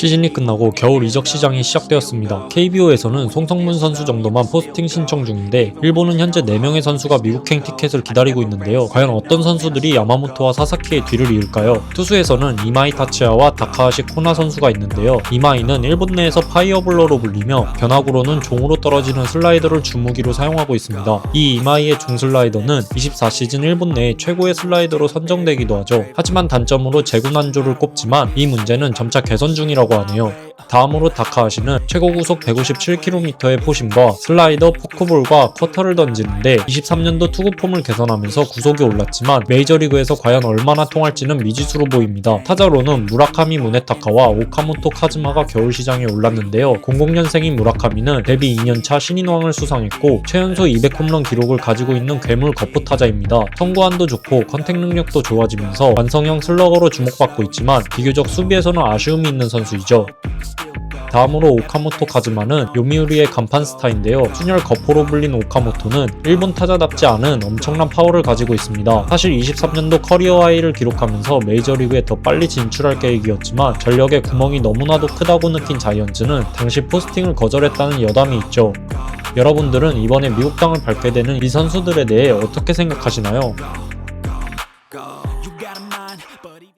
시즌이 끝나고 겨울 이적 시장이 시작되었습니다. KBO에서는 송성문 선수 정도만 포스팅 신청 중인데 일본은 현재 4명의 선수가 미국행 티켓을 기다리고 있는데요. 과연 어떤 선수들이 야마모토와 사사키의 뒤를 이을까요? 투수에서는 이마이 타치야와 다카하시 코나 선수가 있는데요. 이마이는 일본 내에서 파이어블러로 불리며 변화구로는 종으로 떨어지는 슬라이더를 주무기로 사용하고 있습니다. 이 이마이의 중 슬라이더는 24시즌 일본 내 최고의 슬라이더로 선정되기도 하죠. 하지만 단점으로 재구 난조를 꼽지만 이 문제는 점차 개선 중이라고 하네요. 다음으로 다카하시는 최고 구속 157km의 포심과 슬라이더, 포크볼과 커터를 던지는데 23년도 투구 폼을 개선하면서 구속이 올랐지만 메이저리그에서 과연 얼마나 통할지는 미지수로 보입니다. 타자로는 무라카미 무네타카와 오카모토 카즈마가 겨울 시장에 올랐는데요. 00년생인 무라카미는 데뷔 2년차 신인왕을 수상했고 최연소 200홈런 기록을 가지고 있는 괴물 거포 타자입니다. 선구안도 좋고 컨택 능력도 좋아지면서 완성형 슬러거로 주목받고 있지만 비교적 수비에서는 아쉬움이 있는 선수이죠. 다음으로 오카모토 카즈마는 요미우리의 간판 스타인데요. 순혈 거포로 불린 오카모토는 일본 타자답지 않은 엄청난 파워를 가지고 있습니다. 사실 23년도 커리어 하이를 기록하면서 메이저리그에 더 빨리 진출할 계획이었지만 전력의 구멍이 너무나도 크다고 느낀 자이언츠는 당시 포스팅을 거절했다는 여담이 있죠. 여러분들은 이번에 미국 땅을 밟게 되는 이 선수들에 대해 어떻게 생각하시나요?